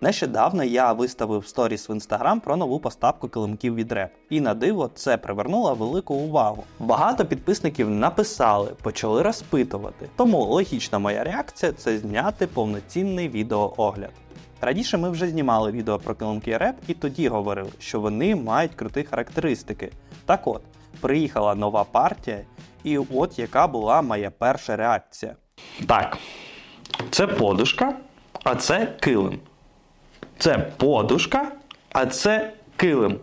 Нещодавно я виставив сторіс в інстаграм про нову поставку килимків від Реп, і на диво це привернуло велику увагу. Багато підписників написали, почали розпитувати. Тому логічна моя реакція це зняти повноцінний відеоогляд. Раніше ми вже знімали відео про килимки Реп і тоді говорили, що вони мають круті характеристики. Так от, приїхала нова партія, і от яка була моя перша реакція. Так, це подушка, а це килим. Це подушка, а це килим.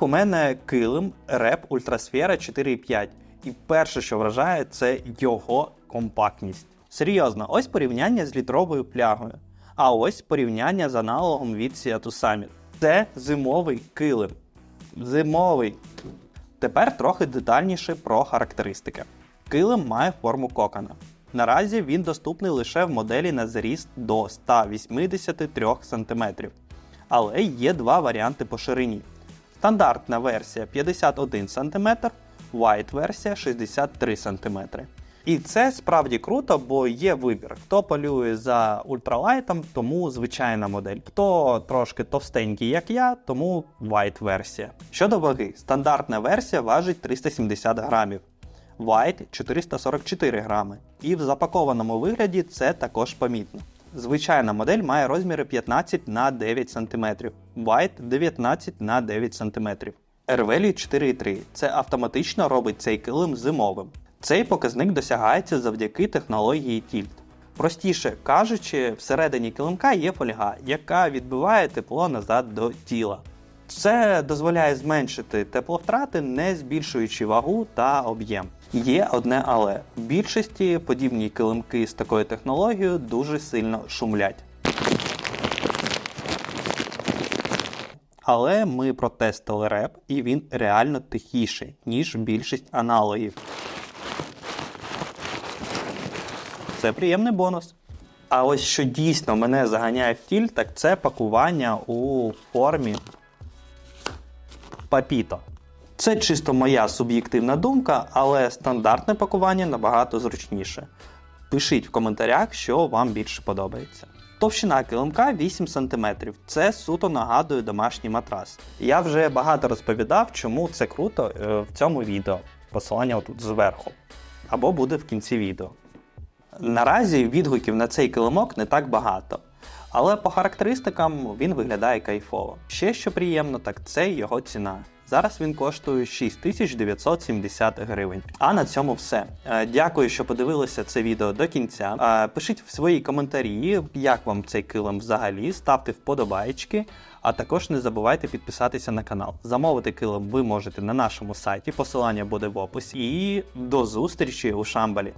У мене килим Rep Ultrasfera 4.5. І перше, що вражає, це його компактність. Серйозно, ось порівняння з літровою плягою. А ось порівняння з аналогом від Seattle Summit. Це зимовий килим. Зимовий. Тепер трохи детальніше про характеристики. Килим має форму кокона. Наразі він доступний лише в моделі на зріст до 183 см. Але є два варіанти по ширині. Стандартна версія 51 см, White версія 63 см. І це справді круто, бо є вибір. Хто полює за ультралайтом, тому звичайна модель. Хто трошки товстенький, як я, тому White версія. Щодо ваги, стандартна версія важить 370 грамів. White 444 грами. І в запакованому вигляді це також помітно. Звичайна модель має розміри 15 на 9 см, White 19 на 9 см. R-Value 4,3 це автоматично робить цей килим зимовим. Цей показник досягається завдяки технології Tilt. Простіше кажучи, всередині килимка є фольга, яка відбиває тепло назад до тіла. Це дозволяє зменшити тепловтрати, не збільшуючи вагу та об'єм. Є одне але в більшості подібні килимки з такою технологією дуже сильно шумлять. Але ми протестили реп, і він реально тихіший, ніж більшість аналогів. Це приємний бонус. А ось що дійсно мене заганяє в тіль, так це пакування у формі папіто. Це чисто моя суб'єктивна думка, але стандартне пакування набагато зручніше. Пишіть в коментарях, що вам більше подобається. Товщина килимка 8 см. Це суто нагадує домашній матрас. Я вже багато розповідав, чому це круто е, в цьому відео. Посилання тут зверху. Або буде в кінці відео. Наразі відгуків на цей килимок не так багато. Але по характеристикам він виглядає кайфово. Ще що приємно, так це його ціна. Зараз він коштує 6970 гривень. А на цьому все. Е, Дякую, що подивилися це відео до кінця. Е, Пишіть в свої коментарі, як вам цей килим взагалі, ставте вподобайки, а також не забувайте підписатися на канал. Замовити килим ви можете на нашому сайті, посилання буде в описі. І до зустрічі у Шамбалі.